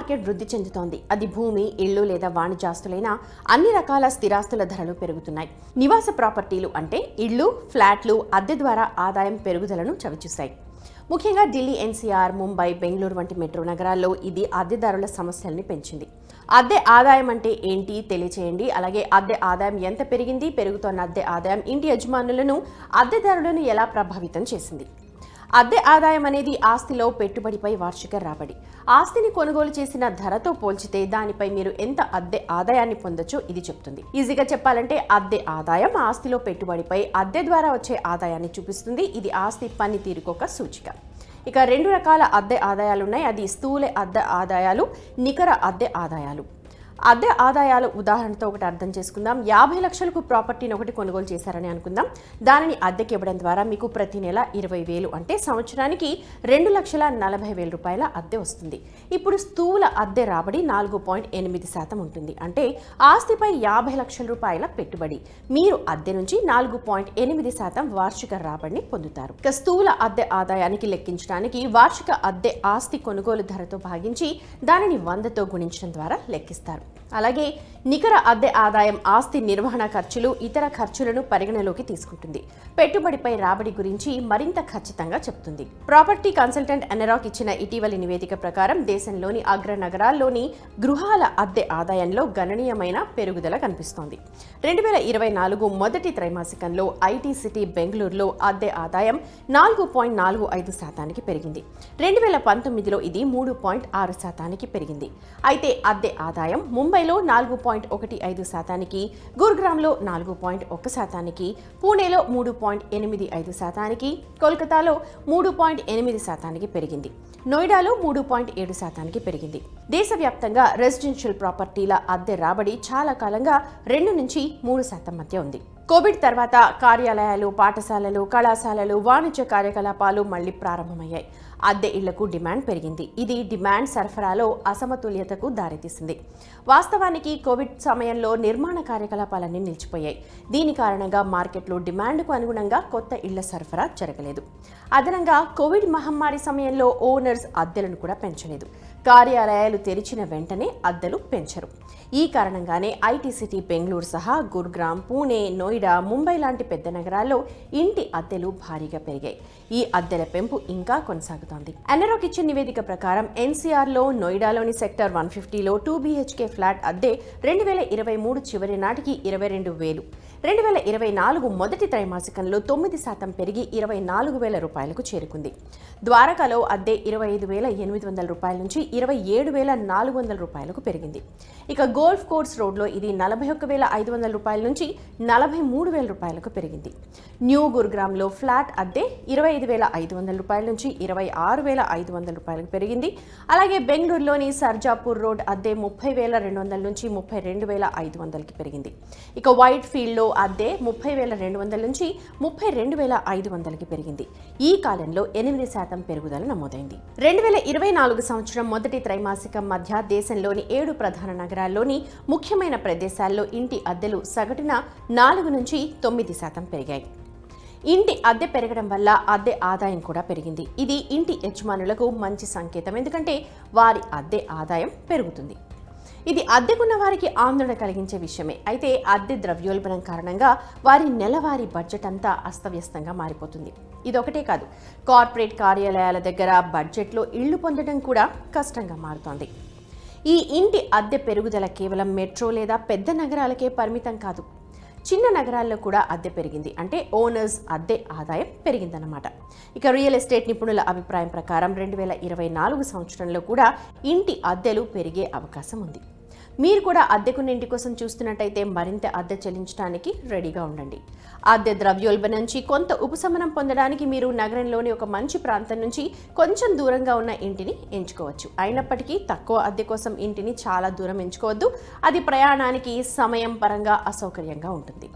Market వృద్ధి చెందుతోంది. అది భూమి ఇళ్ళు లేదా వాణిజ్యాస్తులైన అన్ని రకాల స్థిరాస్తుల ధరలు పెరుగుతున్నాయి. నివాస ప్రాపర్టీలు అంటే ఇళ్ళు ఫ్లాట్లు అద్దె ద్వారా ఆదాయం పెరుగుదలను చవిచూశాయి. ముఖ్యంగా ఢిల్లీ ఎన్సీఆర్ ముంబై బెంగళూరు వంటి మెట్రో నగరాల్లో ఇది అద్దెదారుల సమస్యల్ని పెంచింది. అద్దె ఆదాయం అంటే ఏంటి తెలియచేయండి. అలాగే అద్దె ఆదాయం ఎంత పెరిగింది? పెరుగుతున్న అద్దె ఆదాయం ఇంటి యజమానులను అద్దెదారులను ఎలా ప్రభావితం చేసింది? అద్దె ఆదాయం అనేది ఆస్తిలో పెట్టుబడిపై వార్షిక రాబడి. ఆస్తిని కొనుగోలు చేసిన ధరతో పోల్చితే దానిపై మీరు ఎంత అద్దె ఆదాయాన్ని పొందొచ్చో ఇది చెప్తుంది. ఈజీగా చెప్పాలంటే అద్దె ఆదాయం ఆస్తిలో పెట్టుబడిపై అద్దె ద్వారా వచ్చే ఆదాయాన్ని చూపిస్తుంది. ఇది ఆస్తి పనితీరుకు ఒక సూచిక. ఇక రెండు రకాల అద్దె ఆదాయాలు ఉన్నాయి అది స్థూల అద్దె ఆదాయాలు నికర అద్దె ఆదాయాలు. అద్దె ఆదాయాలు ఉదాహరణతో ఒకటి అర్థం చేసుకుందాం. యాభై లక్షలకు ప్రాపర్టీని ఒకటి కొనుగోలు చేశారని అనుకుందాం. దానిని అద్దెకి ఇవ్వడం ద్వారా మీకు ప్రతి నెల ఇరవై వేలు అంటే సంవత్సరానికి రెండు లక్షల నలభై వేల రూపాయల అద్దె వస్తుంది. ఇప్పుడు స్థూల అద్దె రాబడి నాలుగు పాయింట్ ఎనిమిది శాతం ఉంటుంది. అంటే ఆస్తిపై యాభై లక్షల రూపాయల పెట్టుబడి. మీరు అద్దె నుంచి నాలుగు పాయింట్ ఎనిమిది శాతం వార్షిక రాబడిని పొందుతారు. ఇక స్థూల అద్దె ఆదాయానికి లెక్కించడానికి వార్షిక అద్దె ఆస్తి కొనుగోలు ధరతో భాగించి దానిని వందతో గుణించడం ద్వారా లెక్కిస్తారు. అలాగే నికర అద్దె ఆదాయం ఆస్తి నిర్వహణ ఖర్చులు ఇతర ఖర్చులను పరిగణలోకి తీసుకుంటుంది. పెట్టుబడిపై రాబడి గురించి మరింత ఖచ్చితంగా చెప్తుంది. ప్రాపర్టీ కన్సల్టెంట్ ఎనరాక్ ఇచ్చిన ఇటీవలి నివేదిక ప్రకారం దేశంలోని అగ్ర నగరాల్లోని గృహాల అద్దె ఆదాయంలో గణనీయమైన పెరుగుదల కనిపిస్తోంది. రెండు వేల ఇరవై నాలుగు మొదటి త్రైమాసికంలో ఐటీ సిటీ బెంగళూరులో అద్దె ఆదాయం నాలుగు పాయింట్ నాలుగు ఐదు శాతానికి పెరిగింది. రెండు వేల పంతొమ్మిదిలో ఇది మూడు పాయింట్ ఆరు శాతానికి పెరిగింది. అయితే అద్దె ఆదాయం ముంబైలో నాలుగు పాయింట్ ఒకటి ఐదు శాతానికి గురుగ్రామ్లో నాలుగు పాయింట్ ఒక శాతానికి పూణేలో మూడు పాయింట్ ఎనిమిది ఐదు శాతానికి కోల్కతాలో మూడు పాయింట్ ఎనిమిది శాతానికి పెరిగింది. నోయిడాలో మూడు పాయింట్ ఏడు శాతానికి పెరిగింది. దేశవ్యాప్తంగా రెసిడెన్షియల్ ప్రాపర్టీల అద్దె రాబడి చాలా కాలంగా రెండు నుంచి మూడు శాతం మధ్య ఉంది. కోవిడ్ తర్వాత కార్యాలయాలు పాఠశాలలు కళాశాలలు వాణిజ్య కార్యకలాపాలు మళ్ళీ ప్రారంభమయ్యాయి. అద్దె ఇళ్ళకు డిమాండ్ పెరిగింది. ఇది డిమాండ్ సరఫరాలో అసమతుల్యతకు దారితీసింది. వాస్తవానికి కోవిడ్ సమయంలో నిర్మాణ కార్యకలాపాలన్నీ నిలిచిపోయాయి. దీని కారణంగా మార్కెట్లో డిమాండ్కు అనుగుణంగా కొత్త ఇళ్ళ సరఫరా జరగలేదు. అదనంగా కోవిడ్ మహమ్మారి సమయంలో ఓనర్స్ అద్దెలను కూడా పెంచలేదు. కార్యాలయాలు తెరిచిన వెంటనే అద్దెలు పెంచరు. ఈ కారణంగానే ఐటీ సిటీ బెంగళూరు సహా గురుగ్రామ్ పూణే నోయిడా ముంబై లాంటి పెద్ద నగరాల్లో ఇంటి అద్దెలు భారీగా పెరిగాయి. ఈ అద్దెల పెంపు ఇంకా కొనసాగుతోంది. ఎనరోక్ ఇచ్చిన నివేదిక ప్రకారం ఎన్సీఆర్లో నోయిడాలోని సెక్టర్ వన్ ఫిఫ్టీలో టూ బీహెచ్కే ఫ్లాట్ అద్దె రెండు వేల ఇరవై మూడు చివరి నాటికి ఇరవై రెండు వేలు. రెండు వేల ఇరవై నాలుగు మొదటి త్రైమాసికంలో తొమ్మిది శాతం పెరిగి ఇరవై నాలుగు వేల రూపాయలకు చేరుకుంది. ద్వారకాలో అద్దె ఇరవై ఐదు వేల ఎనిమిది వందల రూపాయల నుంచి ఇరవై ఏడు వేల నాలుగు వందల రూపాయలకు పెరిగింది. ఇక గోల్ఫ్ కోర్స్ రోడ్లో ఇది నలభై ఒక్క వేల ఐదు వందల రూపాయల నుంచి నలభై మూడు వేల రూపాయలకు పెరిగింది. న్యూ గురుగ్రామ్లో ఫ్లాట్ అద్దె ఇరవై ఐదు వేల ఐదు వందల రూపాయల నుంచి ఇరవై ఆరు వేల ఐదు వందల రూపాయలకు పెరిగింది. అలాగే బెంగళూరులోని సర్జాపూర్ రోడ్ అద్దె ముప్పై వేల రెండు వందల నుంచి ముప్పై రెండు వేల ఐదు వందలకి పెరిగింది. ఇక వైట్ ఫీల్డ్లో అద్దె ముప్పై వేల రెండు వందల నుంచి ముప్పై రెండు వేల ఐదు వందలకి పెరిగింది. ఈ కాలంలో ఎనిమిది శాతం పెరుగుదల నమోదైంది. రెండు వేల ఇరవై నాలుగు సంవత్సరం మొదటి త్రైమాసికం మధ్య దేశంలోని ఏడు ప్రధాన నగరాల్లోని ముఖ్యమైన ప్రదేశాల్లో ఇంటి అద్దెలు సగటున నాలుగు నుంచి తొమ్మిది శాతం పెరిగాయి. ఇంటి అద్దె పెరగడం వల్ల అద్దె ఆదాయం కూడా పెరిగింది. ఇది ఇంటి యజమానులకు మంచి సంకేతం. ఎందుకంటే వారి అద్దె ఆదాయం పెరుగుతుంది. ఇది అద్దెకున్న వారికి ఆందోళన కలిగించే విషయమే. అయితే అద్దె ద్రవ్యోల్బణం కారణంగా వారి నెలవారీ బడ్జెట్ అంతా అస్తవ్యస్తంగా మారిపోతుంది. ఇదొకటే కాదు కార్పొరేట్ కార్యాలయాల దగ్గర బడ్జెట్లో ఇళ్ళు పొందడం కూడా కష్టంగా మారుతోంది. ఈ ఇంటి అద్దె పెరుగుదల కేవలం మెట్రో లేదా పెద్ద నగరాలకే పరిమితం కాదు చిన్న నగరాల్లో కూడా అద్దె పెరిగింది. అంటే ఓనర్స్ అద్దె ఆదాయం పెరిగిందన్నమాట. ఇక రియల్ ఎస్టేట్ నిపుణుల అభిప్రాయం ప్రకారం రెండు వేల ఇరవై నాలుగు సంవత్సరంలో కూడా ఇంటి అద్దెలు పెరిగే అవకాశం ఉంది. మీరు కూడా అద్దెకున్న ఇంటి కోసం చూస్తున్నట్టయితే మరింత అద్దె చెల్లించడానికి రెడీగా ఉండండి. అద్దె ద్రవ్యోల్బణం నుంచి కొంత ఉపశమనం పొందడానికి మీరు నగరంలోని ఒక మంచి ప్రాంతం నుంచి కొంచెం దూరంగా ఉన్న ఇంటిని ఎంచుకోవచ్చు. అయినప్పటికీ తక్కువ అద్దె కోసం ఇంటిని చాలా దూరం ఎంచుకోవద్దు. అది ప్రయాణానికి సమయం పరంగా అసౌకర్యంగా ఉంటుంది.